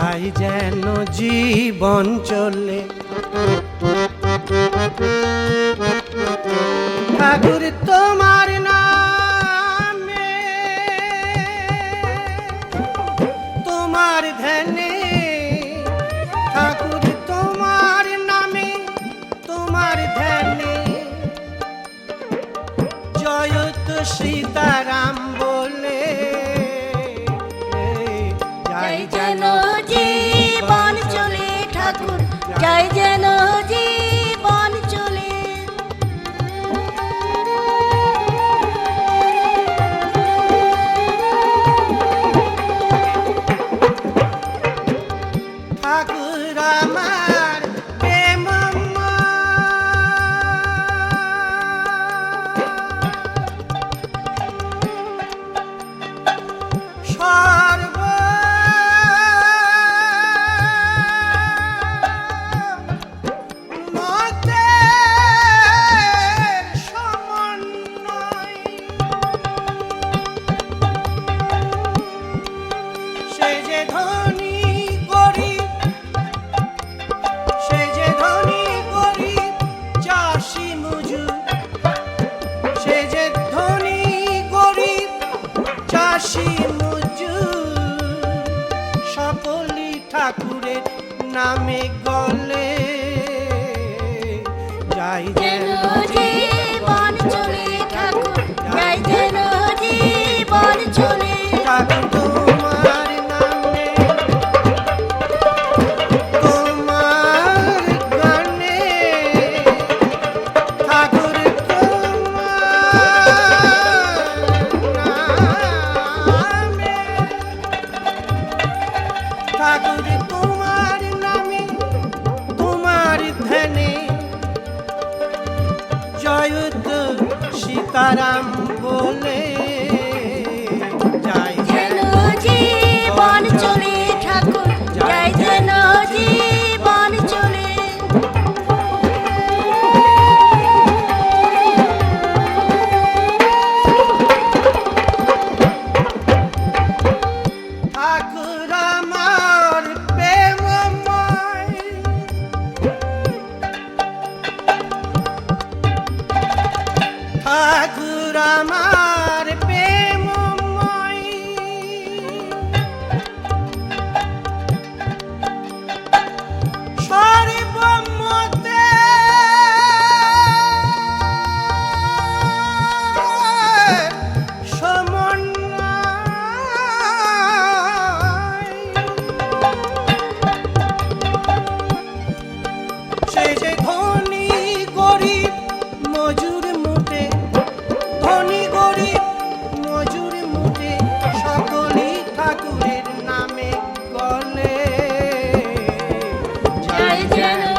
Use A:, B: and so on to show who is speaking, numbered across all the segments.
A: চাই যেন জীবন চলে। ঠাকুর তোমার নামে তোমার ধ্যানে ঠাকুর তোমার নামে তোমার ধ্যানে। জয়ত সীতারাম বলে
B: যাই যেন চাই যেন
A: নামে গলে যাই যে सीताराम। Amen.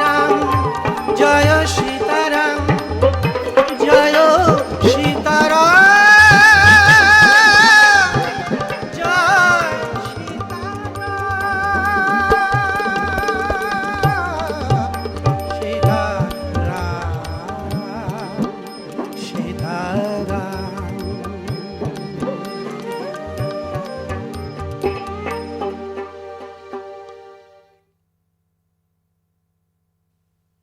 A: রাম জয় শ্রী